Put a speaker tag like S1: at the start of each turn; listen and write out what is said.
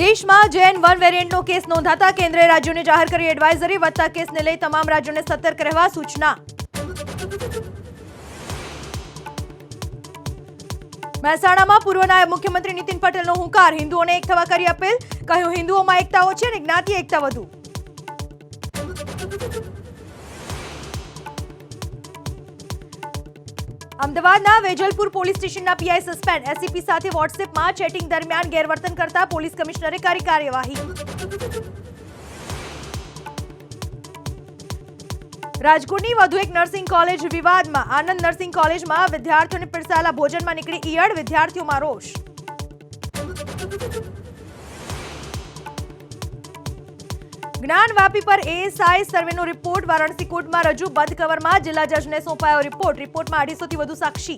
S1: દેશમાં જેન one વેરિયન્ટનો case નોંધાતા કેન્દ્રે રાજ્યોને જાહેર કરી એડવાઇઝરી વધતા કેસને લઈ તમામ રાજ્યોને સતર્ક રહેવા સૂચના. મહેસાણામાં પૂર્વ નાયબ મુખ્યમંત્રી નીતિન પટેલનો હુંકાર. હિન્દુઓને એક થવા કરી અપીલ. કહ્યું, હિન્દુઓમાં એકતા ઓછી અને જ્ઞાતિ એકતા વધુ. અમદાવાદના વેજલપુર પોલીસ સ્ટેશનના પીઆઈ સસ્પેન્ડ. એસીપી સાથે વોટ્સએપમાં ચેટિંગ દરમિયાન ગેરવર્તન કરતા પોલીસ કમિશનરે કરી કાર્યવાહી. રાજકોટની વધુ એક નર્સિંગ કોલેજ વિવાદમાં. આનંદ નર્સિંગ કોલેજમાં વિદ્યાર્થીઓને પીરસાયેલા ભોજનમાં નીકળી ઈયળ. વિદ્યાર્થીઓમાં રોષ. જ્ઞાનવાપી પર એએસઆઈ સર્વેનો રિપોર્ટ, વારાણસી કોર્ટમાં રજૂ, બંધ કવરમાં જિલ્લા જજને સોંપાયો રિપોર્ટ. રિપોર્ટમાં અઢીસોથી વધુ સાક્ષી.